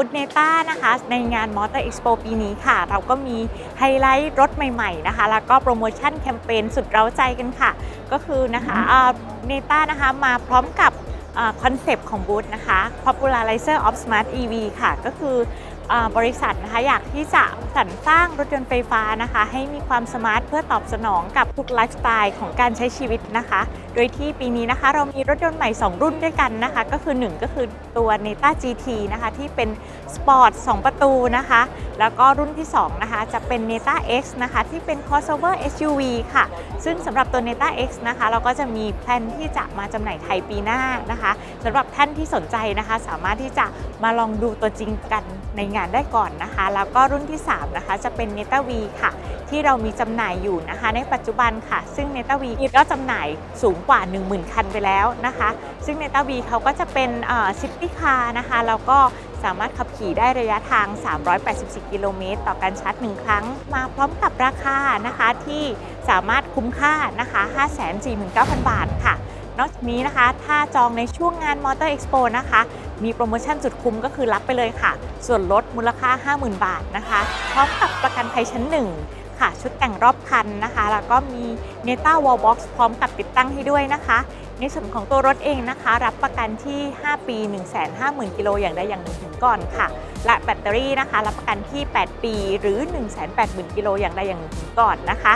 ำหรับบูธเนต้านะคะ ในงาน Motor Expo ปีนี้ค่ะ เราก็มีไฮไลท์รถใหม่ๆนะคะ แล้วก็โปรโมชั่นแคมเปญสุดเร้าใจกันค่ะ ก็คือนะคะเนต้านะคะมาพร้อมกับคอนเซปต์ของบูธนะคะ Popularizer of Smart EV ค่ะ ก็คือเอ่อ บริษัทนะคะอยากที่จะสรรสร้างรถยนต์ไฟฟ้านะคะ ให้มีความสมาร์ทเพื่อตอบสนองกับทุกไลฟ์สไตล์ของการใช้ชีวิตนะคะ โดยที่ปีนี้นะคะ เรามีรถยนต์ใหม่ 2 รุ่นด้วยกันนะคะ ก็คือ 1 ก็คือตัว Neta GT นะคะ ที่เป็นสปอร์ต2ประตูนะคะ แล้วก็รุ่นที่ 2 นะคะ จะเป็น Neta X นะคะ ที่เป็น crossover SUV ค่ะ ซึ่งสำหรับตัว Neta X นะคะ เราก็จะมีแพลนที่จะมาจำหน่ายไทยปีหน้านะคะสำหรับท่านที่สนใจนะคะ สามารถที่จะมาลองดูตัวจริงกัน ในงานได้ก่อนนะคะ แล้วก็รุ่นที่ 3 นะคะ จะเป็น Neta V ค่ะ ที่เรามีจำหน่ายอยู่นะคะ ในปัจจุบันค่ะ ซึ่ง Neta V ก็จำหน่ายสูงกว่า 10,000 คันไปแล้วนะคะ ซึ่ง Neta V เขาก็จะเป็นซิตี้คาร์นะคะ แล้วก็สามารถขับขี่ได้ระยะทาง 384 กิโลเมตร ต่อการชาร์จ 1 ครั้ง มาพร้อมกับราคานะคะที่สามารถคุ้มค่านะคะ 549,000 บาทค่ะ นอกจากนี้นะคะ ถ้าจองในช่วงงาน Motor Expo นะคะ มีโปรโมชั่นสุดคุ้มก็คือรับไปเลยค่ะ ส่วนลดมูลค่า 50,000 บาทนะคะ พร้อมกับประกันภัยชั้น 1 ค่ะ ชุดแต่งรอบคันนะคะ แล้วก็มี Neta Wall Box พร้อมกับติดตั้งให้ด้วยนะคะ ในส่วนของตัวรถเองนะคะ รับประกันที่ 5 ปี 150,000 กิโลอย่างใดอย่างหนึ่งถึงก่อนค่ะ และแบตเตอรี่นะคะ รับประกันที่ 8 ปีหรือ 180,000 กิโลอย่างใดอย่างหนึ่งถึงก่อนนะคะ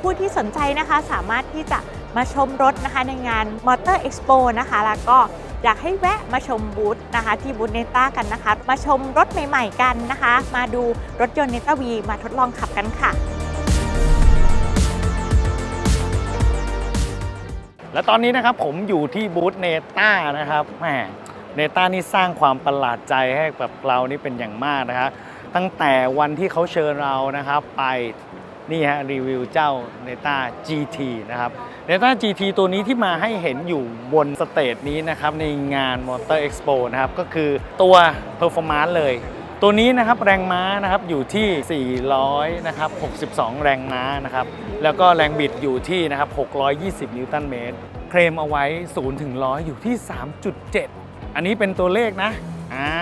ผู้ที่สนใจนะคะสามารถที่จะ มาชมรถนะคะในงาน Motor Expo นะคะ แล้วก็อยากให้แวะมาชมบูธนะคะ ที่บูธเนต้ากันนะคะ มาชมรถใหม่ๆกันนะคะ มาดูรถยนต์เนต้าวีมาทดลองขับกันค่ะ และตอนนี้นะครับผมอยู่ที่บูธเนต้านะครับแหมเนต้านี่สร้างความประหลาดใจให้กับเรานี่เป็นอย่างมากนะครับตั้งแต่วันที่เขาเชิญเรานะครับไปนี่ฮะรีวิวเจ้าเนต้า GT นะครับ เนต้า GT ตัวนี้ที่มาให้เห็นอยู่บนสเตจนี้นะครับ ในงาน Motor Expo นะครับ ก็คือตัว Performance เลย ตัวนี้นะครับแรงม้านะครับอยู่ที่ 400นะครับ62 แรงม้านะครับ แล้วก็แรงบิดอยู่ที่นะครับ620 นิวตันเมตร เคลมเอาไว้0ถึง100 อยู่ที่ 3.7 อันนี้เป็นตัวเลขนะอ่า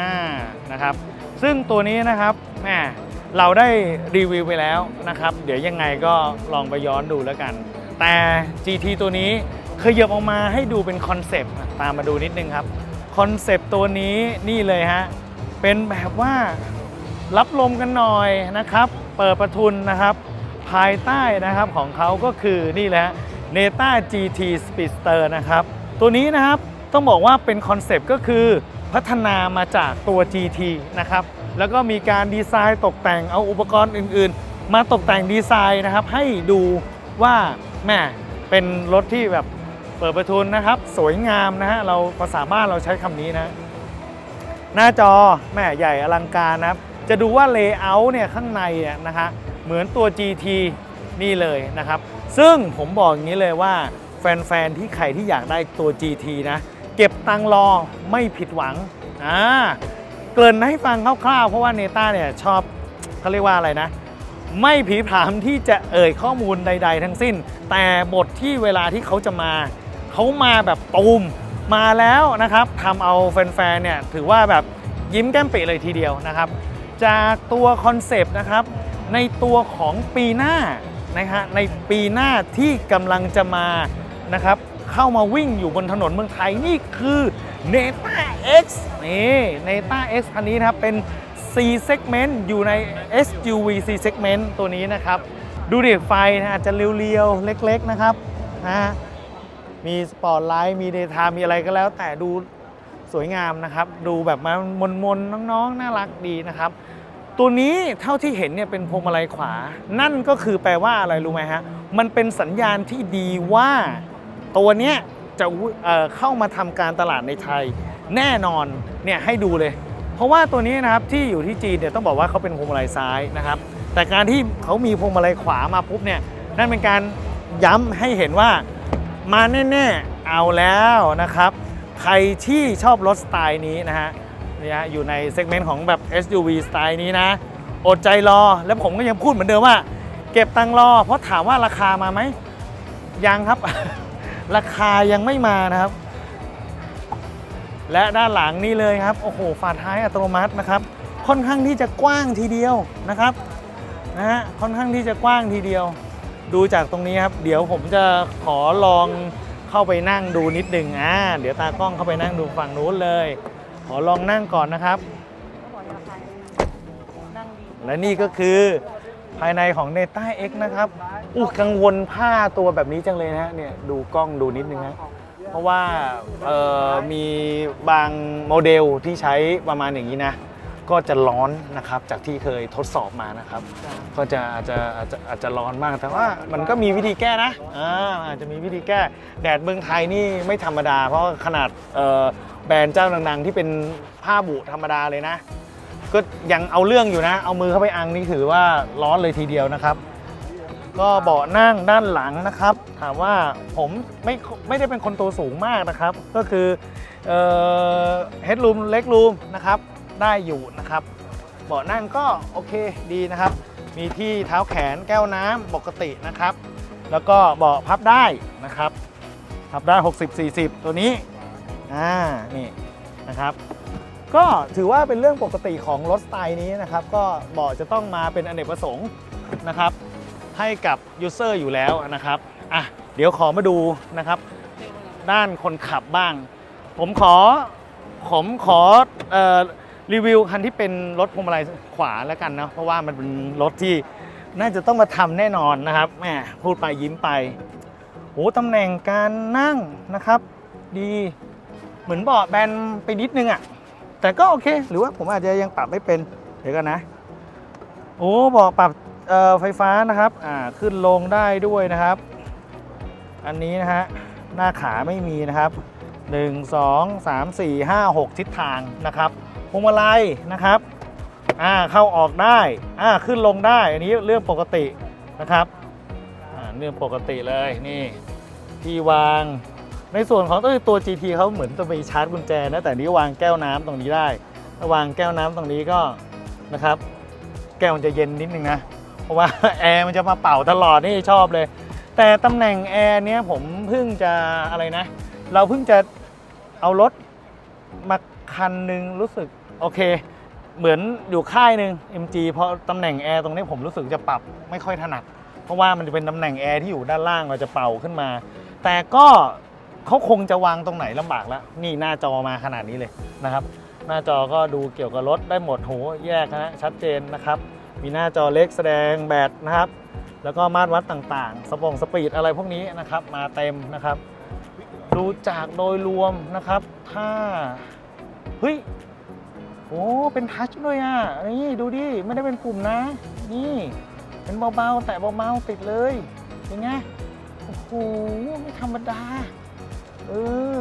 นะครับ ซึ่งตัวนี้นะครับแหมเราได้รีวิวไปแล้วนะครับ เดี๋ยวยังไงก็ลองไปย้อนดูแล้วกัน แต่ GT ตัวนี้เคยเยบออกมาให้ดูเป็นคอนเซปต์ตามมาดูนิดนึงครับคอนเซปต์ตัวนี้นี่เลยฮะ เป็นแบบว่ารับลมกันหน่อยนะครับ เปิดประทุนนะครับ ภายใต้นะครับของเขาก็คือนี่แหละ Neta GT Speedster นะครับ ตัวนี้นะครับต้องบอกว่าเป็นคอนเซปต์ก็คือพัฒนามาจากตัว GT นะครับ แล้วก็มีการดีไซน์ตกแต่งเอาอุปกรณ์อื่น ๆ มาตกแต่งดีไซน์นะครับ ให้ดูว่า แม่เป็นรถที่แบบเปิดประทุนนะครับ สวยงามนะฮะเราภาษาบ้านเราใช้คำนี้นะ หน้าจอแม่ใหญ่อลังการนะครับ จะดูว่าเลเยอร์เนี่ยข้างในเนี่ยนะฮะเหมือนตัว GT นี่เลยนะครับ ซึ่งผมบอกอย่างนี้เลยว่าแฟนๆที่ใครที่อยากได้ตัว GT นะเก็บตังรอไม่ผิดหวังอ่าเกริ่นให้ฟังคร่าวๆ เพราะว่าเนต้าเนี่ยชอบเขาเรียกว่าอะไรนะ ไม่ผีผามที่จะเอ่ยข้อมูลใด ๆ ทั้งสิ้น แต่บทที่เวลาที่เขาจะมาเขามาแบบตูมมาแล้วนะครับทำเอาแฟนๆเนี่ยถือว่าแบบยิ้มแก้มปะเลยทีเดียวนะครับ จากตัวคอนเซปต์นะครับ ในตัวของปีหน้านะฮะในปีหน้าที่กำลังจะมานะครับเข้ามาวิ่งอยู่บนถนนเมืองไทยนี่คือ Neta X นี่ Neta X คันนี้นะครับเป็น C segment อยู่ใน SUV C segment ตัวนี้นะครับ ดูดิไฟนะอาจจะเรียวๆ เล็กๆ นะครับนะมีสปอตไลท์มีเดทามีอะไรก็แล้ว แต่ดูสวยงามนะครับ ดูแบบมามนๆ น้องๆ น่ารักดีนะครับ ตัวนี้เท่าที่เห็นเนี่ยเป็นพวงมาลัยขวา นั่นก็คือแปลว่าอะไรรู้ไหมฮะ มันเป็นสัญญาณที่ดีว่าตัวเนี้ยจะเเข้ามาทำการตลาดในไทย แน่นอนเนี่ยให้ดูเลย เพราะว่าตัวนี้นะครับที่อยู่ที่จีนเนี่ยต้องบอกว่าเขาเป็นพวงมาลัยซ้ายนะครับ แต่การที่เขามีพวงมาลัยขวามาปุ๊บเนี่ยนั่นเป็นการย้ำให้เห็นว่ามาแน่ๆเอาแล้วนะครับ ใครที่ชอบรถสไตล์นี้นะฮะเนี่ยฮะอยู่ในเซกเมนต์ของแบบ SUV สไตล์นี้นะ อดใจรอ แล้วผมก็ยังพูดเหมือนเดิมว่า เก็บตังรอ เพราะถามว่าราคามาไหมยังครับ ราคายังไม่มานะครับ และด้านหลังนี่เลยครับ โอ้โห ฝาท้ายอัตโนมัตินะครับ ค่อนข้างที่จะกว้างทีเดียวนะครับ นะฮะ ค่อนข้างที่จะกว้างทีเดียว ดูจากตรงนี้ครับ เดี๋ยวผมจะขอลองเข้าไปนั่งดูนิดหนึ่งอ่า เดี๋ยวตากล้องเข้าไปนั่งดูฝั่งนู้นเลย ขอลองนั่งก่อนนะครับ และนี่ก็คือภายในของเนต้า X นะครับอู้กังวลผ้าตัวแบบนี้จังเลยนะฮะ เนี่ย ดูกล้องดูนิดนึงฮะ เพราะว่ามีบางโมเดลที่ใช้ประมาณอย่างนี้นะ ก็จะร้อนนะครับจากที่เคยทดสอบมานะครับ ก็จะอาจจะอาจจะอาจจะร้อนบ้างแต่ว่ามันก็มีวิธีแก้นะอ่าอาจจะมีวิธีแก้แดดเมืองไทยนี่ไม่ธรรมดา เพราะขนาดแบรนด์เจ้าดังๆ ที่เป็นผ้าบุธรรมดาเลยนะ ก็ยังเอาเรื่องอยู่นะ เอามือเข้าไปอังนี่ถือว่าร้อนเลยทีเดียวนะครับ ก็เบาะนั่งด้านหลังนะครับ ถามว่าผมไม่ไม่ได้เป็นคนตัวสูงมากนะครับ ก็คือเฮดรูมเล็กรูมนะครับได้อยู่นะครับ เบาะนั่งก็โอเคดีนะครับ มีที่เท้าแขนแก้วน้ำปกตินะครับ แล้วก็เบาะพับได้นะครับ พับได้ 60-40 ตัวนี้อ่านี่นะครับก็ถือว่าเป็นเรื่องปกติของรถสไตล์นี้นะครับ ก็เบาะจะต้องมาเป็นอเนกประสงค์นะครับ ให้กับยูเซอร์อยู่แล้วนะครับอะเดี๋ยวขอมาดูนะครับ ด้านคนขับบ้าง ผมขอผมขอออรีวิวคันที่เป็นรถพวงมาลัยขวาแล้วกันนะเพราะว่ามันเป็นรถที่น่าจะต้องมาทำแน่นอนนะครับแหมพูดไปยิ้มไปโอ้ตำแหน่งการนั่งนะครับ ดีเหมือนเบาะแบนไปนิดนึงอะแต่ก็โอเค หรือว่าผมอาจจะยังปรับไม่เป็น เดี๋ยวกันนะ โอ้บอกปรับ ไฟฟ้านะครับขึ้นลงได้ด้วยนะครับ อันนี้นะฮะหน้าขาไม่มีนะครับ 1 2 3 4 5 6 ทิศทางนะครับพวงมาลัยนะครับอ่าเข้าออกได้อ่าขึ้นลงได้ อันนี้เรื่องปกตินะครับอ่าเรื่องปกติเลยนี่ที่วางในส่วนของตัวตัว GT เขาเหมือนจะมีชาร์จกุญแจนะแต่นี้วางแก้วน้ำตรงนี้ได้ถ้าวางแก้วน้ำตรงนี้ก็นะครับ แก้วมันจะเย็นนิดนึงนะ เพราะว่าแอร์มันจะมาเป่าตลอดนี่ชอบเลย แต่ตำแหน่งแอร์เนี้ยผมเพิ่งจะอะไรนะ เราเพิ่งจะเอารถมาคันหนึ่งรู้สึกโอเค เหมือนอยู่ค่ายหนึ่ง MG เพราะตำแหน่งแอร์ตรงนี้ผมรู้สึกจะปรับไม่ค่อยถนัด เพราะว่ามันจะเป็นตำแหน่งแอร์ที่อยู่ด้านล่างเราจะเป่าขึ้นมา แต่ก็เขาคงจะวางตรงไหนลำบากแล้ว นี่หน้าจอมาขนาดนี้เลยนะครับ หน้าจอก็ดูเกี่ยวกับรถได้หมดโหแยกนะชัดเจนนะครับ มีหน้าจอเล็กแสดงแบตนะครับ แล้วก็มาตรวัดต่างๆ สปองสปีดอะไรพวกนี้นะครับ มาเต็มนะครับ ดูจากโดยรวมนะครับ ถ้า เฮ้ย โอ้ เป็นทัชด้วยอะ นี่ดูดิ ไม่ได้เป็นปุ่มนะ นี่ เป็นเบาๆ แตะเบาๆ ติดเลยเป็นไง โอ้โห ไม่ธรรมดา เออ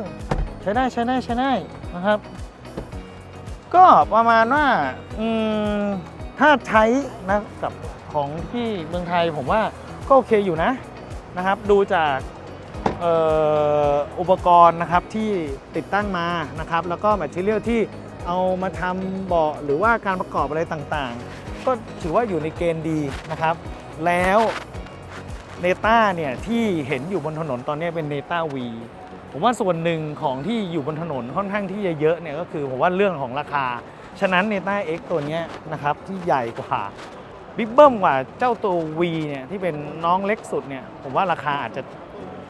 ใช้ได้ใช้ได้ใช้ได้นะครับ ก็ประมาณว่า อืม ถ้าใช้นะกับของที่เมืองไทยผมว่าก็โอเคอยู่นะนะครับ ดูจากอุปกรณ์นะครับที่ติดตั้งมานะครับ แล้วก็แมทเทียลที่เอามาทำเบาะหรือว่าการประกอบอะไรต่างๆ ก็ถือว่าอยู่ในเกณฑ์ดีนะครับ แล้วเนต้าเนี่ยที่เห็นอยู่บนถนนตอนนี้เป็นเนต้าวีผมว่าส่วนหนึ่งของที่อยู่บนถนนค่อนข้างที่จะเยอะเนี่ยก็คือผมว่าเรื่องของราคา ฉะนั้นเนต้า X ตัวนี้นะครับที่ใหญ่กว่าบิ๊กเบิ้มกว่าเจ้าตัว V เนี่ยที่เป็นน้องเล็กสุดเนี่ยผมว่าราคาอาจจะ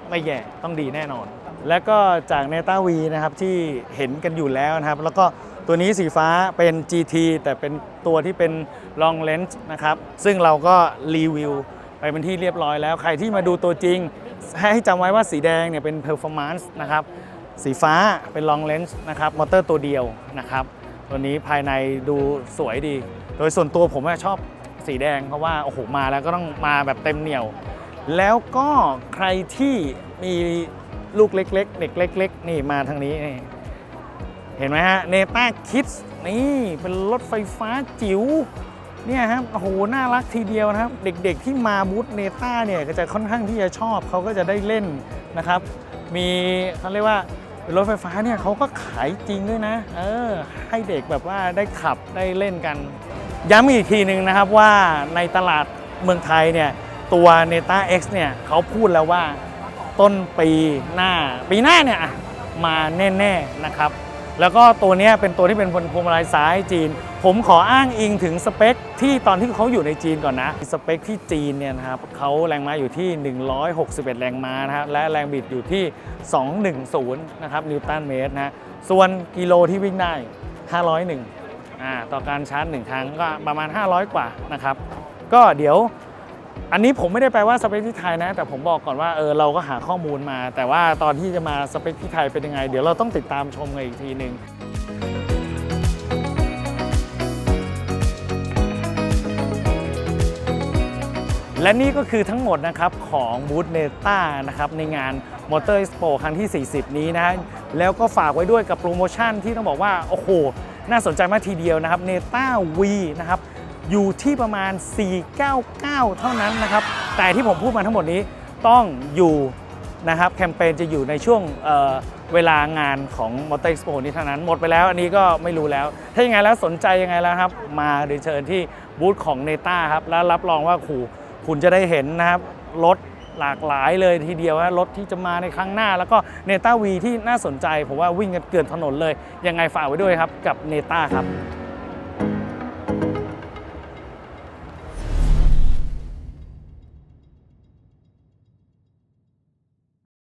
ไม่แย่ต้องดีแน่นอน แล้วก็จากเนต้า V นะครับที่เห็นกันอยู่แล้วนะครับ แล้วก็ตัวนี้สีฟ้าเป็น GT แต่เป็นตัวที่เป็น long lens นะครับ ซึ่งเราก็รีวิวไปเป็นที่เรียบร้อยแล้ว ใครที่มาดูตัวจริง ให้จำไว้ว่าสีแดงเนี่ยเป็น performance นะครับ สีฟ้าเป็น long lens นะครับ มอเตอร์ตัวเดียวนะครับ ตัวนี้ภายในดูสวยดี โดยส่วนตัวผมชอบสีแดงเพราะว่าโอ้โหมาแล้วก็ต้องมาแบบเต็มเหนียว แล้วก็ใครที่มีลูกเล็ก ๆ เด็กเล็ก ๆ นี่มาทางนี้ เห็นไหมฮะเนต้าคิดนี่เป็นรถไฟฟ้าจิ๋วเนี่ยครับโอ้โหน่ารักทีเดียวนะครับ เด็กๆที่มาบูธเนต้าเนี่ยก็จะค่อนข้างที่จะชอบเขาก็จะได้เล่นนะครับ มีเขาเรียกว่า รถไฟฟ้าเนี่ยเขาก็ขายจริงด้วยนะ เออ ให้เด็กแบบว่าได้ขับได้เล่นกัน ย้ำอีกทีหนึ่งนะครับว่าในตลาดเมืองไทยเนี่ยตัว n e t a X เนี่ยเขาพูดแล้วว่าต้นปีหน้า ปีหน้าเนี่ยมาแน่ ๆ นะครับ แล้วก็ตัวนี้เป็นตัวที่เป็นพวงมาลัยซ้ายจีน ผมขออ้างอิงถึงสเปคที่ตอนที่เขาอยู่ในจีนก่อนนะ สเปคที่จีนเนี่ยนะครับเขาแรงม้าอยู่ที่ 161 แรงม้านะฮะและแรงบิดอยู่ที่ 210 นะครับนิวตันเมตรนะฮะส่วนกิโลที่วิ่งได้ 501อ่าต่อการชาร์จ 1 ครั้งก็ประมาณ 500 กว่านะครับ ก็เดี๋ยว อันนี้ผมไม่ได้แปลว่าสเปคที่ไทยนะ แต่ผมบอกก่อนว่าเออเราก็หาข้อมูลมา แต่ว่าตอนที่จะมาสเปคที่ไทยเป็นยังไง เดี๋ยวเราต้องติดตามชมกันอีกทีหนึ่งและนี่ก็คือทั้งหมดนะครับของบูธเนต้านะครับในงาน Motor Expo ครั้งที่ 40 นี้นะฮะแล้วก็ฝากไว้ด้วยกับโปรโมชั่นที่ต้องบอกว่า โอ้โห น่าสนใจมากทีเดียวนะครับเนต้าวีนะครับ อยู่ที่ประมาณ 499 เท่านั้นนะครับ แต่ที่ผมพูดมาทั้งหมดนี้ต้องอยู่นะครับแคมเปญจะอยู่ในช่วงเเวลางานของ Motor Expo นี้เท่านั้น หมดไปแล้วอันนี้ก็ไม่รู้แล้ว ถ้ายังไงแล้วสนใจยังไงแล้วครับ มาเรียนเชิญที่บูธของเนต้าครับ แล้วรับรองว่าขู่คุณจะได้เห็นนะครับ รถหลากหลายเลยทีเดียวนะรถที่จะมาในครั้งหน้า แล้วก็เนต้าวีที่น่าสนใจ ผมว่าวิ่งกันเกินถนนเลย ยังไงฝากไว้ด้วยครับกับเนต้าครับ